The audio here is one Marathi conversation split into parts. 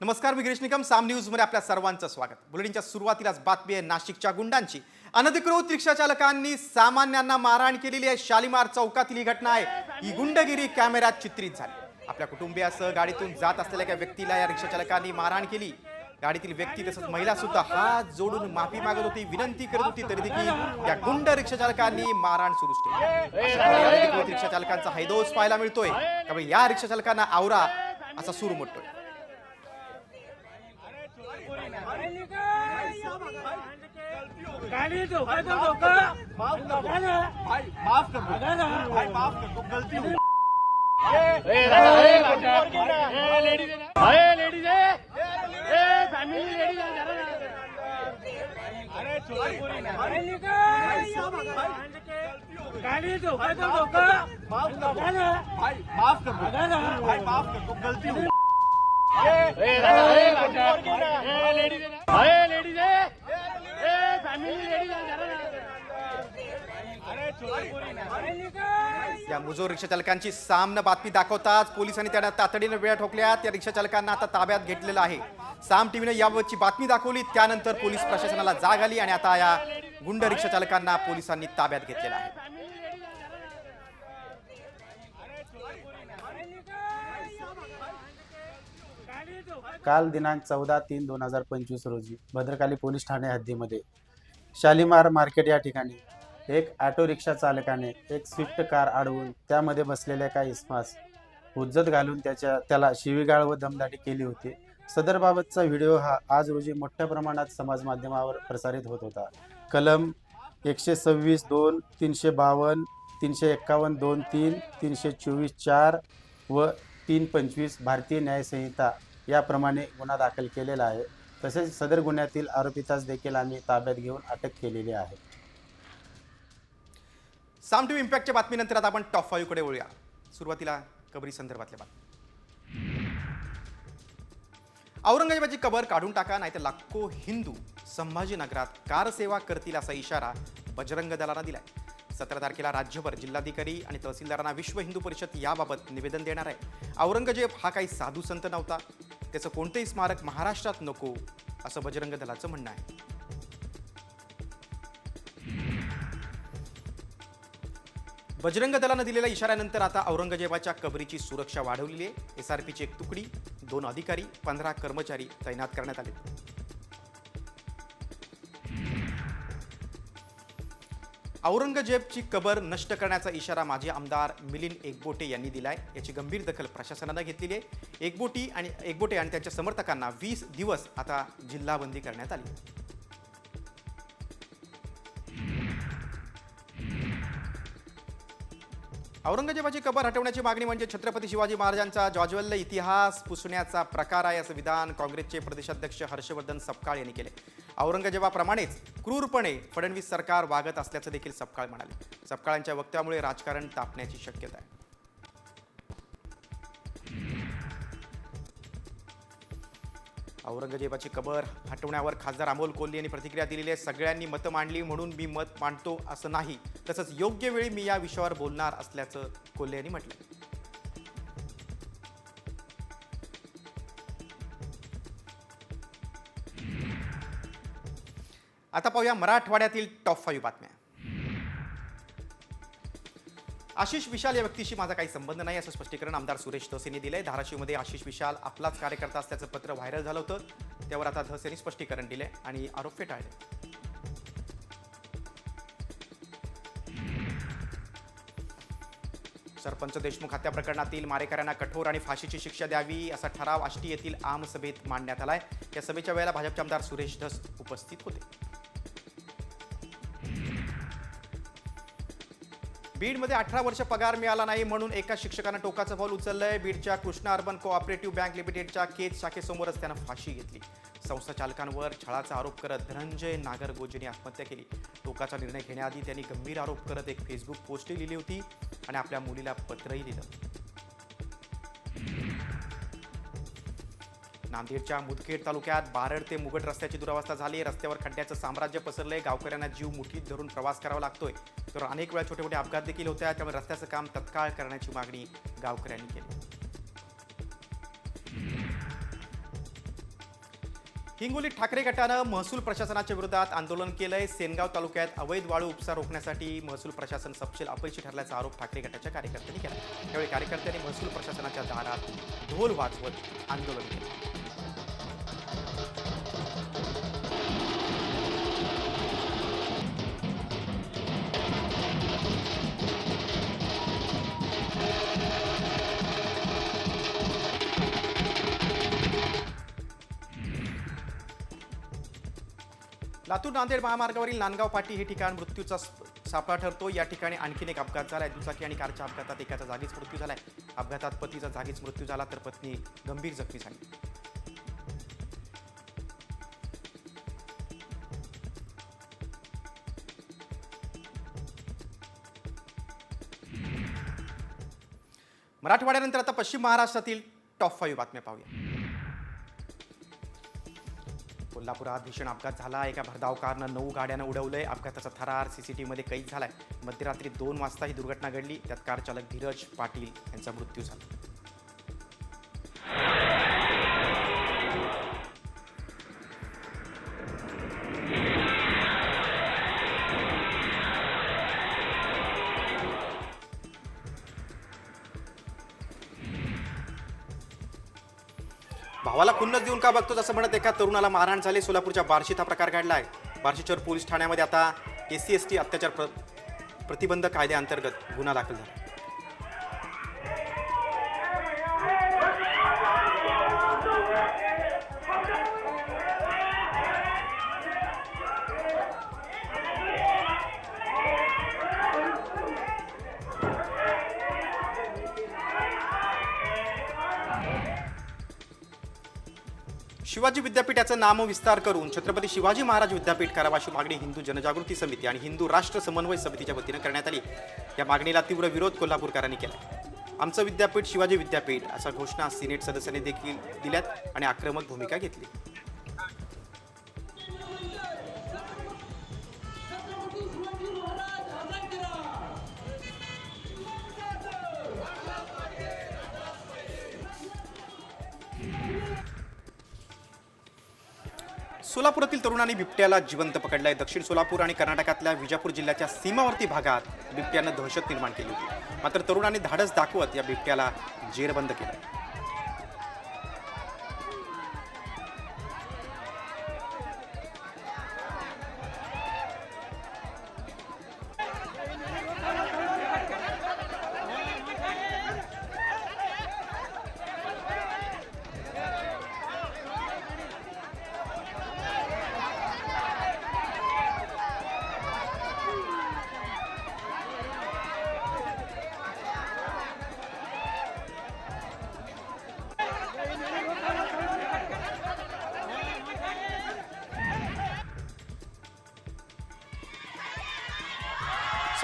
नमस्कार मी गिरीश निकम. साम न्यूजमध्ये आपल्या सर्वांचं स्वागत. बुलेटिनच्या सुरुवातीलाच बातमी आहे नाशिकच्या गुंडांची. अनधिकृत रिक्षा चालकांनी सामान्यांना मारहाण केलेली आहे. शालिमार चौकातील ही घटना आहे. ही गुंडगिरी कॅमेऱ्यात चित्रित झाली. आपल्या कुटुंबियासह गाडीतून जात असलेल्या एका व्यक्तीला या रिक्षा चालकांनी मारहाण केली. गाडीतील व्यक्ती तसंच महिला सुद्धा हात जोडून माफी मागत होती विनंती करत होती तरी देखील या गुंड रिक्षा चालकांनी मारहाण सुरूच ठेवली. रिक्षाचालकांचा रिक्षा चालकांचा हैदोस पाहायला मिळतोय. त्यामुळे या रिक्षा चालकांना आवरा असा सूर उमटतोय गाडी धोका तो धोका बघा ना. माफ कर दो बघा ना. भाई माफ कर दो गलती हुई अरे चोरी ना अरे निकाल. गाडी धोका तो धोका माफ कर बघा दो ना. भाई माफ कर दो बघा ना. भाई माफ कर दो गलती हुई अरे चोरी ना अरे निकाल. या मुजोर रिक्षा चालकांची सामनं बातमी दाखवताच पोलिसांनी त्यांना तातडीनं वेळ ठोकल्यात या रिक्षा चालकांना आता ताब्यात घेतलेलं आहे. साम टीव्हीनं याबाबतची बातमी दाखवली. त्यानंतर पोलीस प्रशासनाला जाग आली आणि आता या गुंड रिक्षा चालकांना पोलिसांनी ताब्यात घेतलेलं आहे. काल दिनांक चौदा तीन दोन हजार पंचवीस रोजी भद्रकाली पोलीस ठाणे हद्दीमध्ये शालिमार मार्केट या ठिकाणी. एक ऑटो रिक्षा चालकाने एक स्विफ्ट कार अडवून त्यामध्ये बसलेल्या काही इस्मास उज्जत घालून त्याच्या त्याला शिवीगाळ व दमदाटी केली होती. सदरबाबतचा व्हिडिओ हा आज रोजी मोठ्या प्रमाणात समाज माध्यमावर प्रसारित होत होता. कलम एकशे सव्वीस दोन तीनशे बावन्न तीनशे एक्कावन्न दोन तीन तीनशे चोवीस चार व तीन पंचवीस भारतीय न्यायसंहिता याप्रमाणे गुन्हा दाखल केलेला आहे. तसेच सदर गुन्ह्यातील आरोपितास देखील आम्ही ताब्यात घेऊन अटक केलेली आहे. साम टीव्ही इम्पॅक्टच्या बातमीनंतर आता आपण टॉप फाईव्ह वळूया. सुरुवातीला कबरी संदर्भातल्या बातमी औरंगजेबाची कबर काढून टाका नाहीतर लाखो हिंदू संभाजीनगरात कारसेवा करतील असा इशारा बजरंग दलानं दिलाय. सतरा तारखेला राज्यभर जिल्हाधिकारी आणि तहसीलदारांना विश्व हिंदू परिषद याबाबत निवेदन देणार आहे. औरंगजेब हा काही साधू संत नव्हता. त्याचं कोणतंही स्मारक महाराष्ट्रात नको असं बजरंग दलाचं म्हणणं आहे. बजरंग दलानं दिलेल्या इशाऱ्यानंतर आता औरंगजेबाच्या कबरीची सुरक्षा वाढवलेली आहे. एसआरपीची एक तुकडी दोन अधिकारी पंधरा कर्मचारी तैनात करण्यात आले. औरंगजेबची कबर नष्ट करण्याचा इशारा माजी आमदार मिलिंद एकबोटे यांनी दिलाय. याची गंभीर दखल प्रशासनानं घेतलेली आहे. एकबोटी आणि एकबोटे आणि त्यांच्या समर्थकांना वीस दिवस आता जिल्हाबंदी करण्यात आली औरंगजेबाची कबर हटवण्याची मागणी म्हणजे छत्रपती शिवाजी महाराजांचा ज्वाज्वल्य इतिहास पुसण्याचा प्रकार आहे असं विधान काँग्रेसचे प्रदेशाध्यक्ष हर्षवर्धन सपकाळ यांनी केले. औरंगजेबाप्रमाणेच क्रूरपणे फडणवीस सरकार वागत असल्याचं देखील सपकाळ म्हणाले. सपकाळांच्या वक्त्यामुळे राजकारण तापण्याची शक्यता आहे. औरंगजेबाची कबर हटवण्यावर खासदार अमोल कोल्हे यांनी प्रतिक्रिया दिलेली आहे. सगळ्यांनी मतं मांडली म्हणून मी मत मांडतो असं नाही. तसंच योग्य वेळी मी या विषयावर बोलणार असल्याचं कोल्हे यांनी म्हटलं. आता पाहूया मराठवाड्यातील टॉप फाईव्ह बातम्या. आशिष विशाल या व्यक्तीशी माझा काही संबंध नाही असं स्पष्टीकरण आमदार सुरेश धस यांनी दिलंय. धाराशिवमध्ये आशिष विशाल आपलाच कार्यकर्ता असल्याचं पत्र व्हायरल झालं होतं. त्यावर आता धस यांनी स्पष्टीकरण दिले आणि आरोप फेटाळले. सरपंच देशमुख हत्या प्रकरणातील मारेकऱ्यांना कठोर आणि फाशीची शिक्षा द्यावी असा ठराव आष्टी येथील आम सभेत मांडण्यात आलाय. या सभेच्या वेळेला भाजपचे आमदार सुरेश धस उपस्थित होते. बीडमध्ये अठरा वर्ष पगार मिळाला नाही म्हणून एका शिक्षकानं टोकाचं पाऊल उचललंय. बीडच्या कृष्णा अर्बन कोऑपरेटिव्ह बँक लिमिटेडच्या केज शाखेसमोरच त्यानं फाशी घेतली. संस्था चालकांवर छळाचा आरोप करत धनंजय नागरगोजेने आत्महत्या केली. टोकाचा निर्णय घेण्याआधी त्यांनी गंभीर आरोप करत एक फेसबुक पोस्टही लिहिली होती आणि आपल्या मुलीला पत्रही लिहिलं नांदेडच्या मुदखेड तालुक्यात बारड ते मुगट रस्त्याची दुरावस्था झाली. रस्त्यावर खड्ड्याचं साम्राज्य पसरलंय. गावकऱ्यांना जीव मुठीत धरून प्रवास करावा लागतोय. तर अनेक वेळा छोटे मोठे अपघात देखील होत्या त्यामुळे रस्त्याचं काम तत्काळ करण्याची मागणी गावकऱ्यांनी केली. हिंगोली ठाकरे गटानं महसूल प्रशासनाच्या विरोधात आंदोलन केलंय. सेनगाव तालुक्यात अवैध वाळू उपसा रोखण्यासाठी महसूल प्रशासन सपशेल अपयशी ठरल्याचा आरोप ठाकरे गटाच्या कार्यकर्त्यांनी केला. त्यावेळी कार्यकर्त्यांनी महसूल प्रशासनाच्या दारात ढोल वाजवत आंदोलन केलं. लातूर नांदेड महामार्गावरील नांदगाव पाटी हे ठिकाण मृत्यूचा सापळा ठरतो या ठिकाणी आणखीन एक अपघात झाला आहे दुचाकी आणि कारच्या अपघातात एकाचा जागीच मृत्यू झाला आहे अपघातात पतीचा जागीच मृत्यू झाला तर पत्नी गंभीर जखमी झाली. मराठवाड्यानंतर आता पश्चिम महाराष्ट्रातील टॉप फाईव्ह बातम्या पाहूया. कोल्हापुरात भीषण अपघात झाला एका भरधाव कारनं नऊ गाड्यानं उडवलंय. अपघाताचा थरार सीसीटीव्हीमध्ये कैद झालाय. मध्यरात्री दोन वाजता ही दुर्घटना घडली. त्यात कार चालक धीरज पाटील यांचा मृत्यू झाला. भावाला खुन्नस देऊन का बघतो असं म्हणत एका तरुणाला मारहाण झाली? सोलापूरच्या बार्शीत हा प्रकार घडला आहे बार्शीचर पोलीस ठाण्यामध्ये आता एस सी एस टी अत्याचार प्र प्रतिबंध कायद्याअंतर्गत गुन्हा दाखल झाला. शिवाजी विद्यापीठाचं नामविस्तार करून छत्रपती शिवाजी महाराज विद्यापीठ करावा अशी मागणी हिंदू जनजागृती समिती आणि हिंदू राष्ट्र समन्वय समितीच्या वतीनं करण्यात आली. या मागणीला तीव्र विरोध कोल्हापूरकरांनी केला. आमचं विद्यापीठ शिवाजी विद्यापीठ असा घोषणा सिनेट सदस्यांनी देखील दिल्यात आणि आक्रमक भूमिका घेतली. सोलापुरातील तरुणांनी बिबट्याला जिवंत पकडलाय. दक्षिण सोलापूर आणि कर्नाटकातल्या विजापूर जिल्ह्याच्या सीमावर्ती भागात बिबट्यानं दहशत निर्माण केली होती. मात्र तरुणांनी धाडस दाखवत या बिबट्याला जेरबंद केलं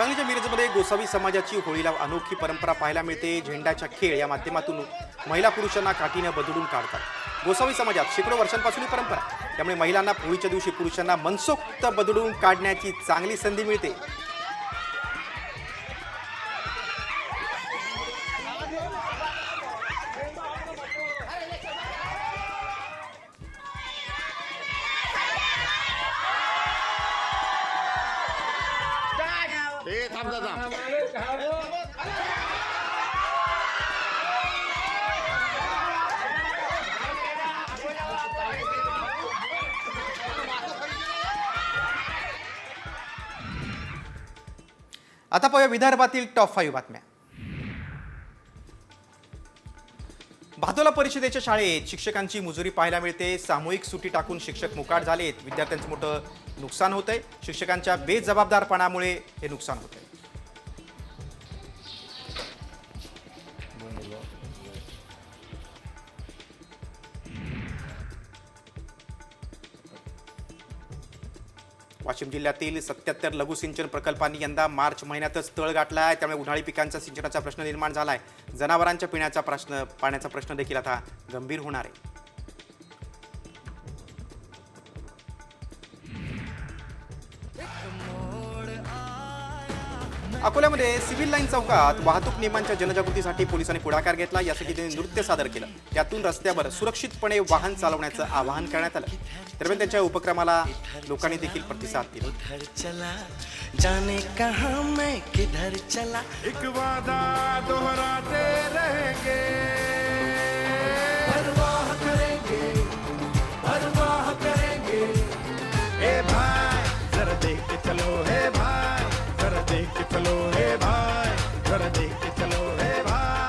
सांगलीच्या मिरजमध्ये गोसावी समाजाची होळीला अनोखी परंपरा पाहायला मिळते. झेंड्याच्या खेळ या माध्यमातून महिला पुरुषांना काठीनं बदलून काढतात. गोसावी समाजात शेकडो वर्षांपासून ही परंपरा त्यामुळे महिलांना होळीच्या दिवशी पुरुषांना मनसोक्त बदलून काढण्याची चांगली संधी मिळते. आता पाहूया विदर्भातील टॉप फाईव्ह बातम्या. भातोला परिषदेच्या शाळेत शिक्षकांची मुजुरी पाहायला मिळते. सामूहिक सुटी टाकून शिक्षक मुकाट झालेत. विद्यार्थ्यांचं मोठं नुकसान होतंय. शिक्षकांच्या बेजबाबदारपणामुळे हे नुकसान होतंय. जिल्ह्यातील सत्याहत्तर लघुसिंचन प्रकल्पांनी यंदा मार्च महिन्यातच तळ गाठला आहे. त्यामुळे उन्हाळी पिकांचा सिंचनाचा प्रश्न निर्माण झाला आहे जनावरांच्या पिण्याचा प्रश्न पाण्याचा प्रश्न देखील आता गंभीर होणार आहे. अकोल्यामध्ये सिव्हिल लाईन चौकात वाहतूक नियमांच्या जनजागृतीसाठी पोलिसांनी पुढाकार घेतला. यासाठी त्यांनी नृत्य सादर केलं. त्यातून रस्त्यावर सुरक्षितपणे वाहन चालवण्याचं आवाहन करण्यात आलं. दरम्यान त्यांच्या उपक्रमाला लोकांनी देखील प्रतिसाद दिला. जाने मैं किधर चला? एक वादा दोहराते रहेंगे। परवाह करेंगे परवाह करेंगे। ए भाई जरा देख के चलो हे चलो हे भाई जरा देख के चलो हे भाई।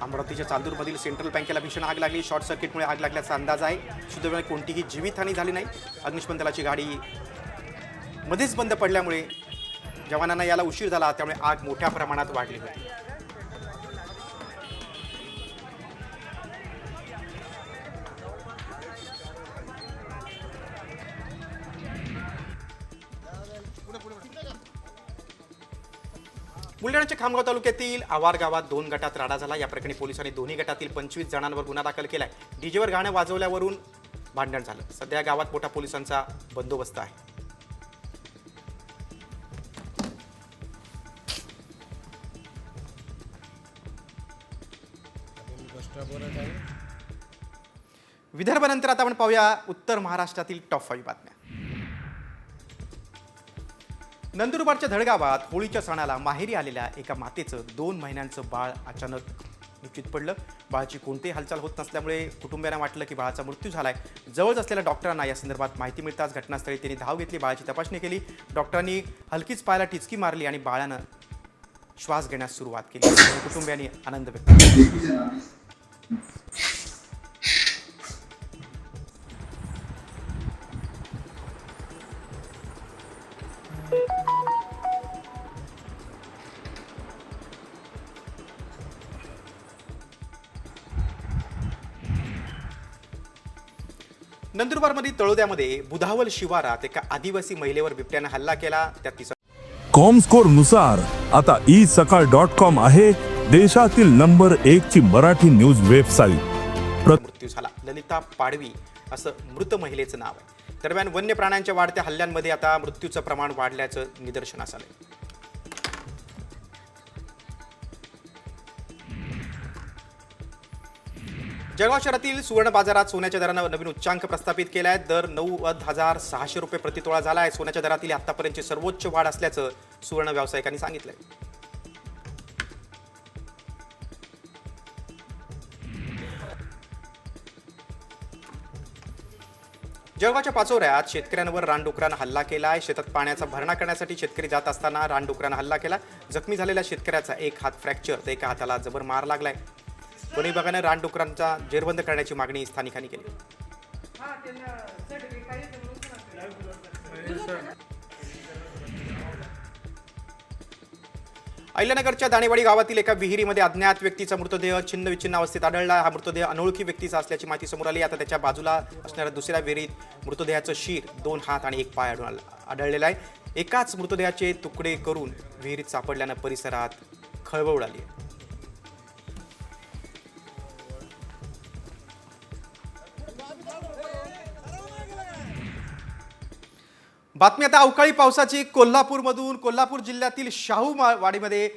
अमरावतीच्या चांदूरमधील सेंट्रल बँकेला भीषण आग लागली. शॉर्ट सर्किटमुळे आग लागल्याचा अंदाज आहे. सुदैवाने कोणतीही जीवितहानी झाली नाही. अग्निशमन दलाची गाडी मध्येच बंद पडल्यामुळे जवानांना याला उशीर झाला. त्यामुळे आग मोठ्या प्रमाणात वाढली होती. बुलढाण्याच्या खामगाव तालुक्यातील आवार गावात दोन गटात राडा झाला. या प्रकरणी पोलिसांनी दोन्ही गटातील पंचवीस जणांवर गुन्हा दाखल केलाय. डीजेवर गाणं वाजवल्यावरून भांडण झालं. सध्या गावात मोठा पोलिसांचा बंदोबस्त आहे. विदर्भानंतर आता आपण पाहूया उत्तर महाराष्ट्रातील टॉप फाईव्ह बातम्या. नंदुरबारच्या धडगावात होळीच्या सणाला माहेरी आलेल्या एका मातेचं दोन महिन्यांचं बाळ अचानक निश्चित पडलं. बाळाची कोणतीही हालचाल होत नसल्यामुळे कुटुंबियांना वाटलं की बाळाचा मृत्यू झाला आहे जवळच असलेल्या डॉक्टरांना या संदर्भात माहिती मिळताच घटनास्थळी त्यांनी धाव घेतली. बाळाची तपासणी केली. डॉक्टरांनी हलकीच पायाला टिचकी मारली आणि बाळानं श्वास घेण्यास सुरुवात केली. कुटुंबियांनी आनंद व्यक्त केला. नंदुरबारमधील तळोद्यामध्ये बुधावल शिवारात एका आदिवासी महिलेवर बिबट्यानं हल्ला केला. त्यात तिचा कॉमस्कोरनुसार आता ई सकाळ डॉट कॉम आहे देशातील नंबर एक ची मराठी न्यूज वेबसाईट मृत्यू झाला. ललिता पाडवी असं मृत महिलेचं नाव आहे. दरम्यान वन्य प्राण्यांच्या वाढत्या हल्ल्यांमध्ये आता मृत्यूचं प्रमाण वाढल्याचं निदर्शनास आलंय. जळगाव शहरातील सुवर्ण बाजारात सोन्याच्या दरानं नवीन उच्चांक प्रस्थापित केला आहे दर नव्वद हजार सहाशे रुपये प्रतितोळा झाला आहे सोन्याच्या दरातील आतापर्यंतची सर्वोच्च वाढ असल्याचं सुवर्ण व्यावसायिकांनी सांगितलंय. जळगावच्या पाचोऱ्यात शेतकऱ्यांवर रानडुकरानं हल्ला केला आहे शेतात पाण्याचा भरणा करण्यासाठी शेतकरी जात असताना रानडुकरानं हल्ला केला. जखमी झालेल्या शेतकऱ्याचा एक हात फ्रॅक्चर तर एका हाताला जबर मार लागलाय. वन विभागानं रानडुकरांचा जेरबंद करण्याची मागणी स्थानिकांनी केली. अहिल्यानगरच्या दाणेवाडी गावातील एका विहिरीमध्ये अज्ञात व्यक्तीचा मृतदेह छिन्नविच्छिन्न अवस्थेत आढळला. हा मृतदेह अनोळखी व्यक्तीचा असल्याची माहिती समोर आली. आता त्याच्या बाजूला असणाऱ्या दुसऱ्या विहिरीत मृतदेहाचं शीर दोन हात आणि एक पाय आढळून आढळलेला आहे. एकाच मृतदेहाचे तुकडे करून विहिरीत सापडल्यानं परिसरात खळबळ उडाली आहे. बातमी आता अवकाळी पावसाची. कोल्हापूरमधून कोल्हापूर जिल्ह्यातील शाहू मा- वाडीमध्ये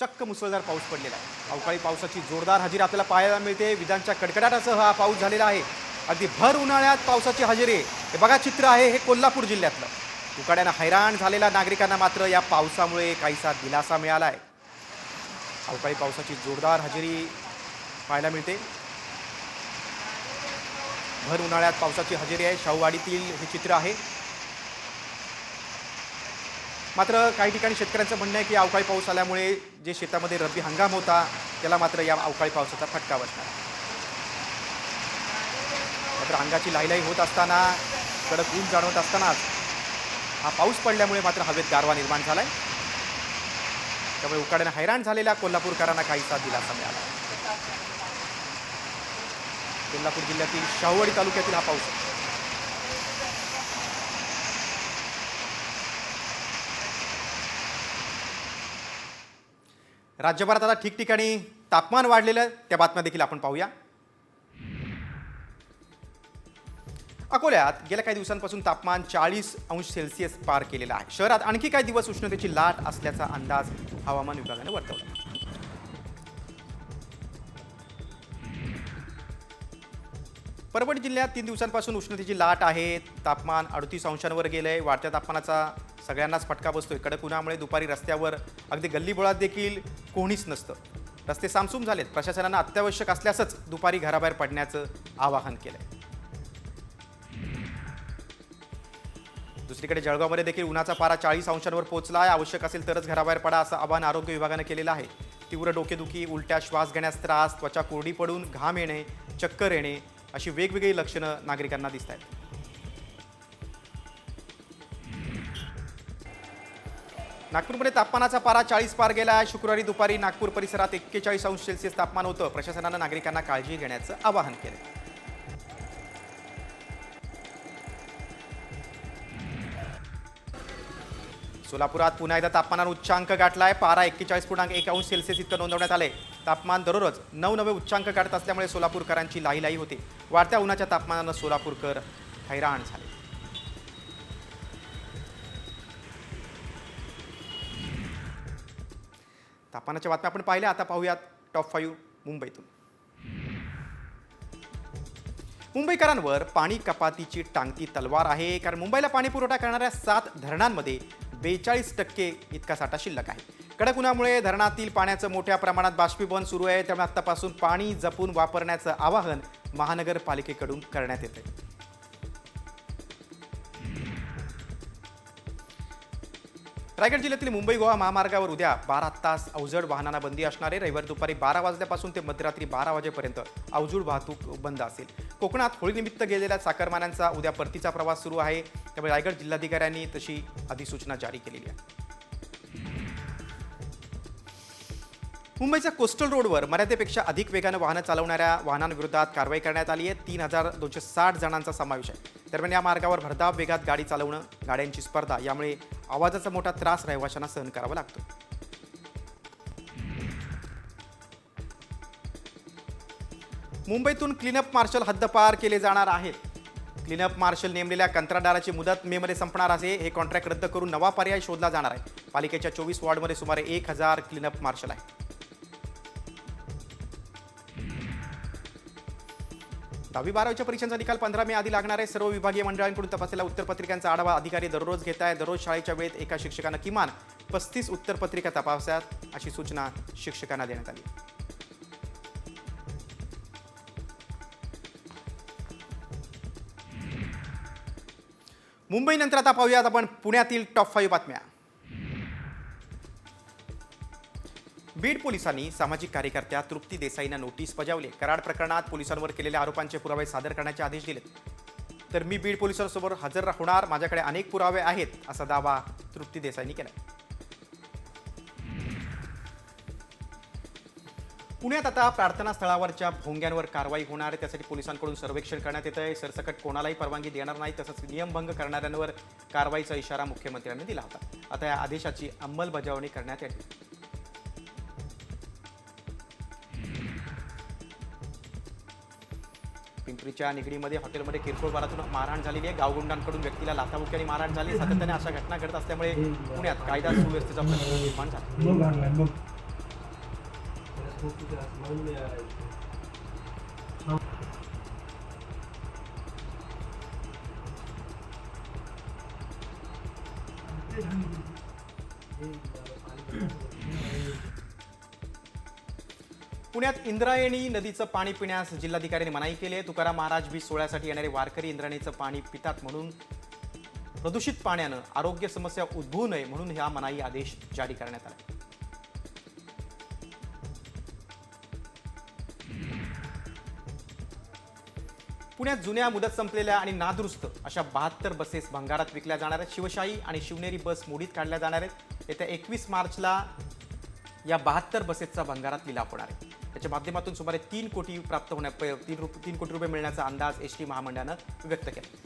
चक्क मुसळधार पाऊस पडलेला आहे. अवकाळी पावसाची जोरदार हजेरी आपल्याला पाहायला मिळते. विजांच्या कडकडाटासह हा पाऊस झालेला आहे. अगदी भर उन्हाळ्यात पावसाची हजेरी आहे. हे बघा चित्र आहे हे कोल्हापूर जिल्ह्यातलं. उकाड्यानं हैराण झालेल्या नागरिकांना मात्र या पावसामुळे काहीसा दिलासा मिळाला आहे. अवकाळी पावसाची जोरदार हजेरी पाहायला मिळते. भर उन्हाळ्यात पावसाची हजेरी आहे. शाहूवाडीतील हे चित्र आहे. मात्र काही ठिकाणी शेतकऱ्यांचं म्हणणं आहे की अवकाळी पाऊस आल्यामुळे जे शेतामध्ये रब्बी हंगाम होता त्याला मात्र या अवकाळी पावसाचा फटका बसणार. मात्र अंगाची लाईलाई होत असताना कडक ऊन जाणवत असतानाच हा पाऊस पडल्यामुळे मात्र हवेत गारवा निर्माण झाला आहे त्यामुळे उकाड्यानं हैराण झालेल्या कोल्हापूरकरांना काहीसा दिलासा मिळाला. कोल्हापूर जिल्ह्यातील शाहूवाडी तालुक्यातील हा पाऊस राज्यभरात आता ठिकठिकाणी तापमान वाढलेलं आहे, त्या बातम्या देखील आपण पाहूया. अकोल्यात गेल्या काही दिवसांपासून तापमान चाळीस अंश सेल्सिअस पार केलेलं आहे. शहरात आणखी काही दिवस उष्णतेची लाट असल्याचा अंदाज हवामान विभागाने वर्तवला. परभणी जिल्ह्यात तीन दिवसांपासून उष्णतेची लाट आहे. तापमान अडतीस अंशांवर गेलं आहे वाढत्या तापमानाचा सगळ्यांनाच फटका बसतोय. कडक उन्हामुळे दुपारी रस्त्यावर अगदी गल्लीबोळात देखील कोणीच नसतं. रस्ते सामसूम झालेत. प्रशासनानं अत्यावश्यक असल्यासच दुपारी घराबाहेर पडण्याचं आवाहन केलंय. दुसरीकडे जळगावमध्ये देखील उन्हाचा पारा चाळीस अंशांवर पोहोचला आहे आवश्यक असेल तरच घराबाहेर पडा असं आवाहन आरोग्य विभागानं केलेलं आहे. तीव्र डोकेदुखी उलट्या श्वास घेण्यास त्रास त्वचा कोरडी पडून घाम येणे चक्कर येणे अशी वेगवेगळी लक्षणं नागरिकांना दिसत आहेत. नागपूरमध्ये तापमानाचा पारा चाळीस पार गेला आहे. शुक्रवारी दुपारी नागपूर परिसरात एक्केचाळीस अंश सेल्सिअस तापमान होतं. प्रशासनानं नागरिकांना काळजी घेण्याचं आवाहन केलं. सोलापुरात पुन्हा एकदा तापमानात उच्चांक गाठलाय. पारा एक्केचाळीस पूर्णांक एक अंश सेल्सिअस इतकं नोंदवण्यात आले तापमान दररोज नऊ नवे उच्चांक गाठत असल्यामुळे सोलापूरकरांची लाहीलाई होती. वाढत्या उन्हाच्या तापमानानं सोलापूरकर हैराण झाले. तापमानाच्या बातम्या आपण पाहिल्या. आता पाहूयात टॉप फाईव्ह मुंबईतून. मुंबईकरांवर पाणी कपातीची टांगती तलवार आहे. कारण मुंबईला पाणी पुरवठा करणाऱ्या सात धरणांमध्ये बेचाळीस टक्के इतका साठा शिल्लक आहे. कडक उन्हामुळे धरणातील पाण्याचं मोठ्या प्रमाणात बाष्पीभवन सुरू आहे. त्यामुळे आत्तापासून पाणी जपून वापरण्याचं आवाहन महानगरपालिकेकडून करण्यात येते रायगड जिल्ह्यातील मुंबई गोवा महामार्गावर उद्या बारा तास अवजड वाहनांना बंदी असणारे. रविवारी दुपारी बारा वाजल्यापासून ते मध्यरात्री बारा वाजेपर्यंत अवजड वाहतूक बंद असेल. कोकणात होळीनिमित्त गेलेल्या चाकरमान्यांचा उद्या परतीचा प्रवास सुरू आहे. त्यामुळे रायगड जिल्हाधिकाऱ्यांनी तशी अधिसूचना जारी केलेली आहे. मुंबईच्या कोस्टल रोडवर मर्यादेपेक्षा अधिक वेगानं वाहनं चालवणाऱ्या वाहनांविरोधात कारवाई करण्यात आली आहे. तीन हजार दोनशे साठ जणांचा समावेश आहे. दरम्यान या मार्गावर भरधाव वेगात गाडी चालवणं गाड्यांची स्पर्धा यामुळे आवाजाचा मोठा त्रास रहिवाशांना सहन करावा लागतो. मुंबईतून क्लीनअप मार्शल हद्दपार केले जाणार आहेत. क्लीनअप मार्शल नेमलेल्या कंत्राटदाराची मुदत मेमध्ये संपणार आहे हे कॉन्ट्रॅक्ट रद्द करून नवा पर्याय शोधला जाणार आहे. पालिकेच्या चोवीस वॉर्डमध्ये सुमारे एक हजार क्लीनअप मार्शल आहेत. दहावी बारावीच्या परीक्षांचा निकाल पंधरा मे आधी लागणार आहे. सर्व विभागीय मंडळांकडून तपासलेल्या उत्तरपत्रिकांचा आढावा अधिकारी दररोज घेत आहे. दररोज शाळेच्या वेळेत एका शिक्षकानं किमान पस्तीस उत्तरपत्रिका तपासाव्यात अशी सूचना शिक्षकांना देण्यात आली. मुंबईनंतर आता पाहूयात आपण पुण्यातील टॉप फाईव्ह बातम्या. बीड पोलिसांनी सामाजिक कार्यकर्त्या तृप्ती देसाईंना नोटीस बजावली. कराड प्रकरणात पोलिसांवर केलेल्या आरोपांचे पुरावे सादर करण्याचे आदेश दिलेत तर मी बीड पोलिसांसमोर हजर होणार माझ्याकडे अनेक पुरावे आहेत असा दावा तृप्ती देसाईंनी केला पुण्यात आता प्रार्थना स्थळावरच्या भोंग्यांवर कारवाई होणार आहे त्यासाठी पोलिसांकडून सर्वेक्षण करण्यात येत आहे सरसकट कोणालाही परवानगी देणार नाही तसंच नियमभंग करणाऱ्यांवर कारवाईचा इशारा मुख्यमंत्र्यांनी दिला होता. आता या आदेशाची अंमलबजावणी करण्यात येते पिंपरीच्या निगडीमध्ये हॉटेलमध्ये किरकोळ बारातून मारहाण झालेली आहे. गावगुंडांकडून व्यक्तीला लाथाबुक्याने मारहाण झाली. सातत्याने अशा घटना घडत असल्यामुळे पुण्यात कायदा सुव्यवस्थेचा प्रश्न निर्माण झाला. पुण्यात इंद्रायणी नदीचं पाणी पिण्यास जिल्हाधिकाऱ्यांनी मनाई केली आहे. तुकाराम महाराज बीच सोहळ्यासाठी येणारे वारकरी इंद्रायणीचं पाणी पितात म्हणून प्रदूषित पाण्यानं आरोग्य समस्या उद्भवू नये म्हणून हा मनाई आदेश जारी करण्यात आला. पुण्यात जुन्या मुदत संपलेल्या आणि नादुरुस्त अशा बहात्तर बसेस भंगारात विकल्या जाणार आहेत. शिवशाही आणि शिवनेरी बस मोडीत काढल्या जाणार आहेत. येत्या एकवीस मार्चला या बहात्तर बसेसचा भंगारात लिलाव होणार आहे. त्याच्या माध्यमातून सुमारे तीन कोटी प्राप्त होण्या तीन रुप तीन कोटी रुपये मिळण्याचा अंदाज एस टी महामंडळानं व्यक्त केला.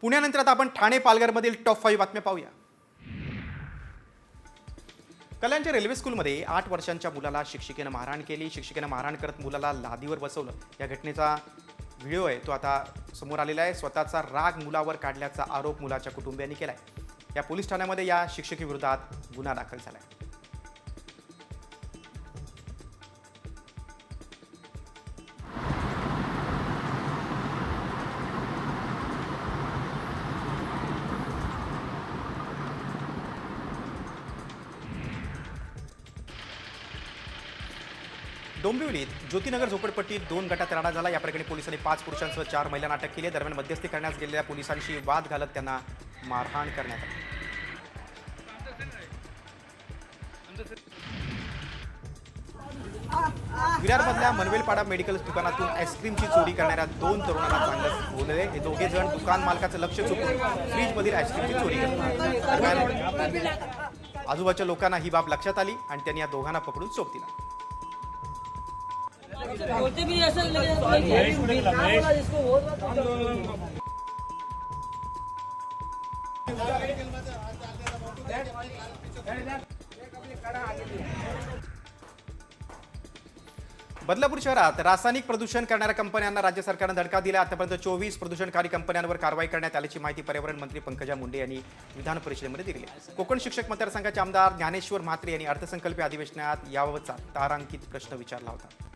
पुण्यानंतर आता आपण ठाणे पालघरमधील टॉप फाईव्ह बातम्या पाहूया. कल्याणच्या रेल्वे स्कूलमध्ये आठ वर्षांच्या मुलाला शिक्षिकेनं मारहाण केली. शिक्षिकेनं मारहाण करत मुलाला लादीवर बसवलं. या घटनेचा व्हिडिओ आहे तो आता समोर आलेला आहे. स्वतःचा राग मुलावर काढल्याचा आरोप मुलाच्या कुटुंबियांनी केला आहे या पोलीस ठाण्यामध्ये या शिक्षकीविरोधात गुन्हा दाखल झाला आहे ज्योतिनगर झोपडपट्टीत दोन गटात राडा झाला. या प्रकरणी पोलिसांनी पाच पुरुषांसह चार महिलांना अटक केली दरम्यान मध्यस्थी करण्यास गेलेल्या पोलिसांशी वाद घालत त्यांना मारहाण करण्यात आली. विरारमधल्या मनवेलपाडा मेडिकल दुकानातून आईस्क्रीमची चोरी करणाऱ्या दोन तरुणांना चांगलंच बोलले. हे दोघे जण दुकान मालकाचं लक्ष चुकून फ्रीजमधील आईस्क्रीमची चोरी करतात. आजूबाजूच्या लोकांना ही बाब लक्षात आली आणि त्यांनी या दोघांना पकडून चोप दिला. बदलापूर शहरात रासायनिक प्रदूषण करणाऱ्या कंपन्यांना राज्य सरकारनं धडका दिला. आतापर्यंत चोवीस प्रदूषणकारी कंपन्यांवर कारवाई करण्यात आल्याची माहिती पर्यावरण मंत्री पंकजा मुंडे यांनी विधान परिषदेमध्ये दिली. आहे. कोकण शिक्षक मतदारसंघाचे आमदार ज्ञानेश्वर म्हात्रे यांनी अर्थसंकल्पीय अधिवेशनात याबाबतचा तारांकित प्रश्न विचारला होता.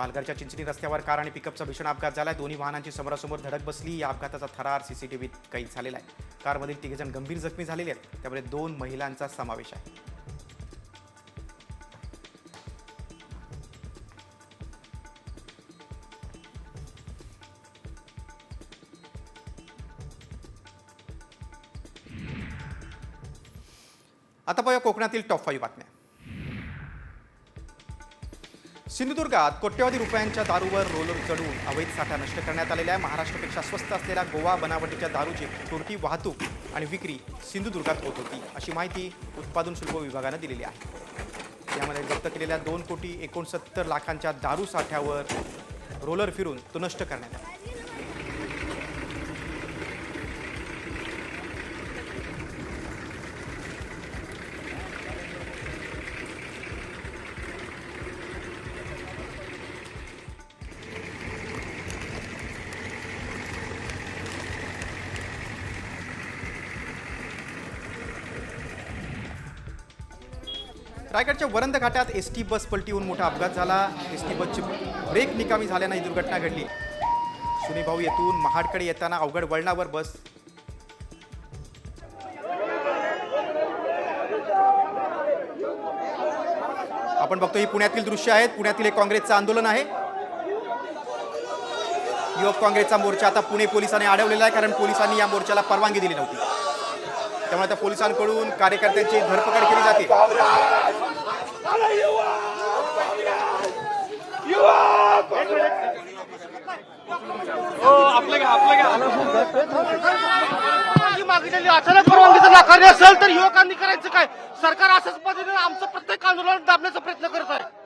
पालघरच्या चिंचणी रस्त्यावर कार आणि पिकअपचा भीषण अपघात झाला आहे दोन्ही वाहनांची समोरासमोर धडक बसली. या अपघाताचा थरार सीसीटीव्हीत कैद झालेला आहे. कारमधील तिघेजण गंभीर जखमी झालेले आहेत. त्यामध्ये दोन महिलांचा समावेश आहे. आता पाहूया कोकणातील टॉप फाईव्ह बातम्या. सिंधुदुर्गात कोट्यवधी रुपयांच्या दारूवर रोलर चढवून अवैध साठा नष्ट करण्यात आलेला आहे. महाराष्ट्रापेक्षा स्वस्त असलेल्या गोवा बनावटीच्या दारूची छोटी वाहतूक आणि विक्री सिंधुदुर्गात होत होती अशी माहिती उत्पादन शुल्क विभागानं दिलेली आहे. यामध्ये जप्त केलेल्या दोन कोटी एकोणसत्तर लाखांच्या दारू साठ्यावर रोलर फिरून तो नष्ट करण्यात आला. रायगडच्या वरंद घाटात एस टी बस पलटी होऊन मोठा अपघात झाला. एस टी बसची ब्रेक निकामी झाल्यानं ही दुर्घटना घडली. सुनीभाऊ येथून महाडकडे येताना अवघड वळणावर बस. आपण बघतो ही पुण्यातील दृश्य आहेत. पुण्यातील एक काँग्रेसचं आंदोलन आहे. युवक काँग्रेसचा मोर्चा आता पुणे पोलिसांनी अडवलेला आहे कारण पोलिसांनी या मोर्चाला परवानगी दिली नव्हती. त्यामुळे त्या पोलिसांकडून कार्यकर्त्यांची धरपकड केली जाते. मागितलेली अचानक परवानगीचा नाकारली असेल तर युवकांनी करायचं काय? सरकार असंच पद्धतीने आमचं प्रत्येक आंदोलन दाबण्याचा प्रयत्न करत आहे.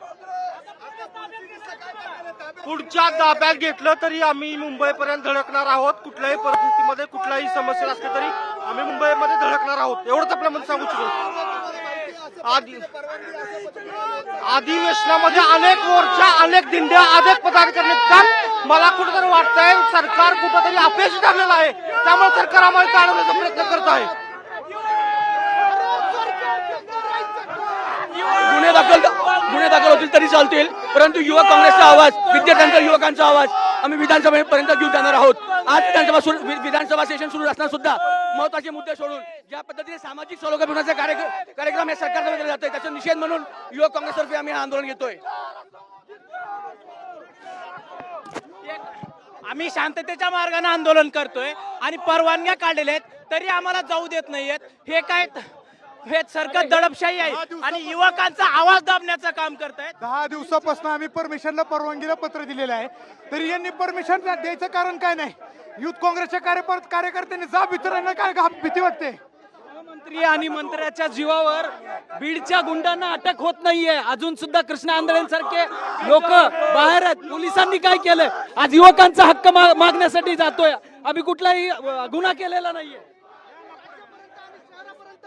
पुढच्या ताब्यात घेतलं तरी आम्ही मुंबईपर्यंत धडकणार आहोत. कुठल्याही परिस्थितीमध्ये कुठल्याही समस्या असली तरी आम्ही मुंबईमध्ये धडकणार आहोत. एवढंच आपल्यामध्ये सांगू शकतो आधी अधिवेशनामध्ये अनेक मोर्चा अनेक दिंड्या अनेक पदार्थ निघतात मला कुठेतरी वाटतंय सरकार कुठेतरी अपयशी ठरलेलं आहे. त्यामुळे सरकार आम्हाला काढवण्याचा प्रयत्न करत आहे. गुन्हे दाखल गुन्हे दाखल होतील तरी चालतील परंतु युवक काँग्रेसचा आवाज विद्यार्थ्यांचा युवकांचा आवाज आम्ही विधानसभेपर्यंत घेऊन जाणार आहोत. आज विधानसभा सुरू विधानसभा सेशन सुरू असताना सुद्धा महत्त्वाचे मुद्दे सोडून ज्या पद्धतीने सामाजिक सलोख्याचा कार्यक्रम कार्यक्रम या सरकारमध्ये जातोय त्याचा निषेध म्हणून युवक काँग्रेसतर्फे आम्ही आंदोलन घेतोय. आम्ही शांततेच्या मार्गाने आंदोलन करतोय आणि परवानग्या काढलेल्या आहेत तरी आम्हाला जाऊ देत नाहीयेत. हे काय हे सरकार दडपशाही आहे आणि युवकांचा आवाज दाबण्याचं काम करतायत. दहा दिवसापासून आम्ही परमिशनला परवानगीला पत्र दिलेलं आहे. तरी यांनी परमिशन द्यायचं कारण काय नाही? युथ काँग्रेसच्या कार्यपर कार्यकर्त्यांनी जा वितरण काय भीती वाटते? मंत्री आणि मंत्र्याच्या जीवावर बीडच्या गुंडांना अटक होत नाहीये. अजून सुद्धा कृष्ण आंधळ्यांसारखे लोक बाहेर आहेत. पोलिसांनी काय केलंय? आज युवकांचा हक्क मागण्यासाठी जातोय. आम्ही कुठलाही गुन्हा केलेला नाहीये.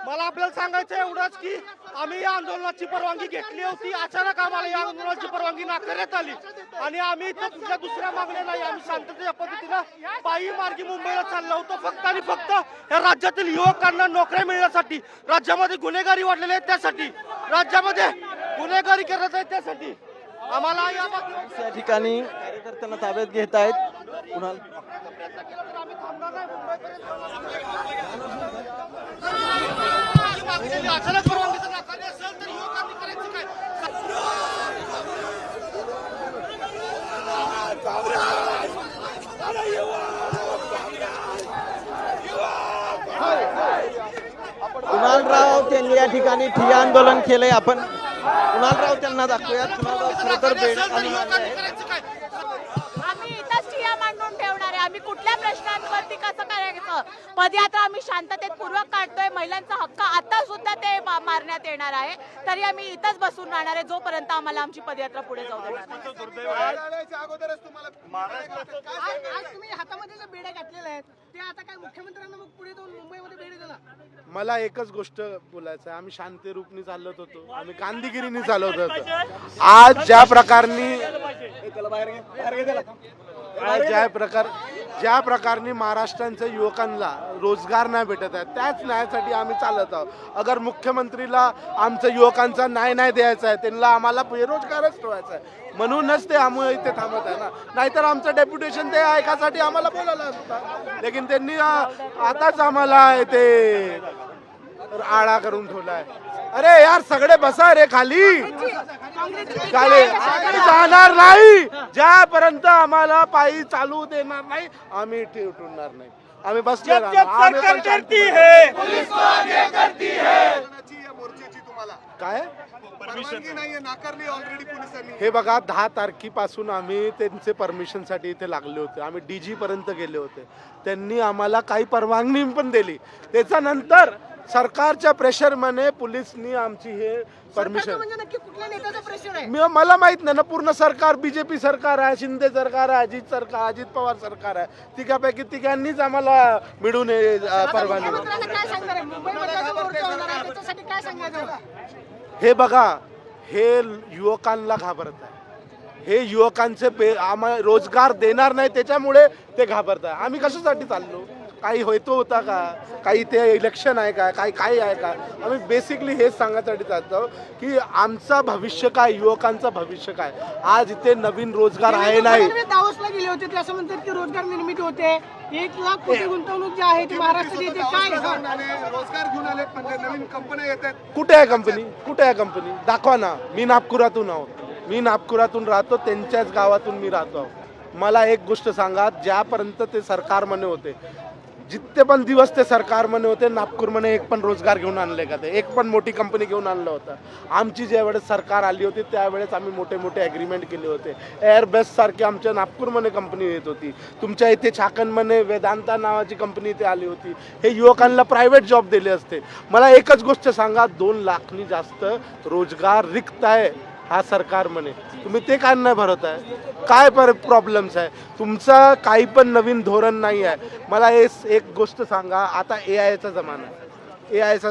मला आपल्याला सांगायचं एवढंच की आम्ही या आंदोलनाची परवानगी घेतली होती. अचानक आम्हाला या आंदोलनाची परवानगी नाकारण्यात आली. आणि आम्ही इथं कुठल्या दुसऱ्या मागण्या नाही आम्ही शांततेच्या पद्धतीनं पायी मार्गी मुंबईला चाललो होतो. फक्त आणि फक्त या राज्यातील युवकांना नोकऱ्या मिळण्यासाठी राज्यामध्ये गुन्हेगारी वाढलेली आहे त्यासाठी राज्यामध्ये गुन्हेगारी करत आहे त्यासाठी. आम्हाला या या ठिकाणी कार्यकर्त्यांना ताब्यात घेत आहेत. कुणाल? कुणालराव त्यांनी या ठिकाणी ठिय्या आंदोलन केलंय. आपण कुणालराव त्यांना दाखवूयात. कुणालराव खरं तर बेड आणि आले आहेत. आम्ही इथंच ठिया मांडून ठेवणार आहे आम्ही कुठल्या प्रश्नांवरती कसं करायचं पदयात्रा आम्ही शांततेत पूर्वक काढतोय. महिलांचा हक्क आता सुद्धा ते मा- मारण्यात येणार आहे. तरी आम्ही इथंच बसून राहणार आहे. जोपर्यंत आम्हाला आमची पदयात्रा पुढे जाऊ देणार नाही. आज तुम्ही हातामध्ये जे बेड्या घातलेल्या आहेत ते आता काय मुख्यमंत्र्यांना मग पुढे जाऊन मुंबईमध्ये मला एकच गोष्ट बोलायचं आहे. आम्ही शांती रूपनी चालत होतो. आम्ही गांधीगिरीने चालवत होतो. आज ज्या प्रकारनी आज ज्या प्रकार ज्या प्रकारने महाराष्ट्रांच्या युवकांना रोजगार नाही भेटत आहे त्याच न्यायासाठी आम्ही चालत आहोत. अगर मुख्यमंत्रीला आमच्या युवकांचा न्याय नाही द्यायचा आहे त्यांना आम्हाला बेरोजगारच ठेवायचा आहे. म्हणूनच ते आम्ही इथे थांबत आहे ना. नाहीतर आमचं डेप्युटेशन ते ऐकासाठी आम्हाला बोलायला असतं लेकिन त्यांनी आ, आताच आम्हाला ते आळा करून ठेवलाय. अरे यार सगळे बसा रे खाली. खाली. जाणार नाही. ज्यापर्यंत आम्हाला पायी चालू देणार नाही आम्ही उठणार नाही. आम्ही बसले राहणार. आम्ही पण शांती काय? हे बघा दहा तारखेपासून आम्ही त्यांचे परमिशनसाठी इथे लागले होते. आम्ही डी जी पर्यंत गेले होते. त्यांनी आम्हाला काही परवानगी पण दिली. त्याच्यानंतर सरकारच्या प्रेशरमध्ये पोलिसनी आमची हे परमिशन म्हणजे नक्की कुठल्या नेत्याचं प्रेशर आहे? मी मला माहीत नाही ना पूर्ण सरकार बीजेपी सरकार आहे शिंदे सरकार आहे अजित सरकार अजित पवार सरकार आहे. तिघापैकी तिघांनीच आम्हाला मिळून हे, अ, परवानगी मुख्यमंत्र्यांना काय सांगणार आहे? काय सांगायचं हे बघा हे युवकांना घाबरत आहे. हे युवकांचे पे आम्हाला रोजगार देणार नाही त्याच्यामुळे ते घाबरत आहे. आम्ही कशासाठी चाललो? काही होतो होता का? काही ते इलेक्शन आहे का? काही काही आहे का? आम्ही बेसिकली हेच सांगण्यासाठी चालतो की आमचं भविष्य काय? युवकांचं भविष्य काय? आज इथे नवीन रोजगार आहे नाही. दावसला गेले होते ते असं म्हणतात की रोजगार निर्मिती होते. एक लाख कोटी गुंतवणूक जी आहे ती महाराष्ट्रात येते. काय रोजगार घेऊन आले म्हणजे नवीन कंपन्या येतात कुठे आहे कंपनी कुठे आहे कंपनी दाखवा ना. मी नागपुरातून आहोत. मी नागपुरातून राहतो त्यांच्याच गावातून मी राहतो. मला एक गोष्ट सांगा ज्यापर्यंत ते सरकारमध्ये होते जितके पण दिवस ते सरकारमध्ये होते नागपूरमध्ये एक पण रोजगार घेऊन आणले का ते? एक पण मोठी कंपनी घेऊन आणलं होतं. आमची ज्यावेळेस सरकार आली होती त्यावेळेस आम्ही मोठे मोठे ॲग्रीमेंट केले होते. एअरबेस सारखी आमच्या नागपूरमध्ये कंपनी येत होती. तुमच्या इथे छाकणमध्ये वेदांता नावाची कंपनी इथे आली होती. हे युवकांना प्रायव्हेट जॉब दिले असते. मला एकच गोष्ट सांगा दोन लाखनी जास्त रोजगार रिक्त आहे. हा सरकार म्हणे. तुम्ही ते काय नाही भरत आहे? काय पर प्रॉब्लेम्स आहे? तुमचं काही पण नवीन धोरण नाही आहे. मला हे एक गोष्ट सांगा. आता ए आयचा जमाना आहे. ए आयचा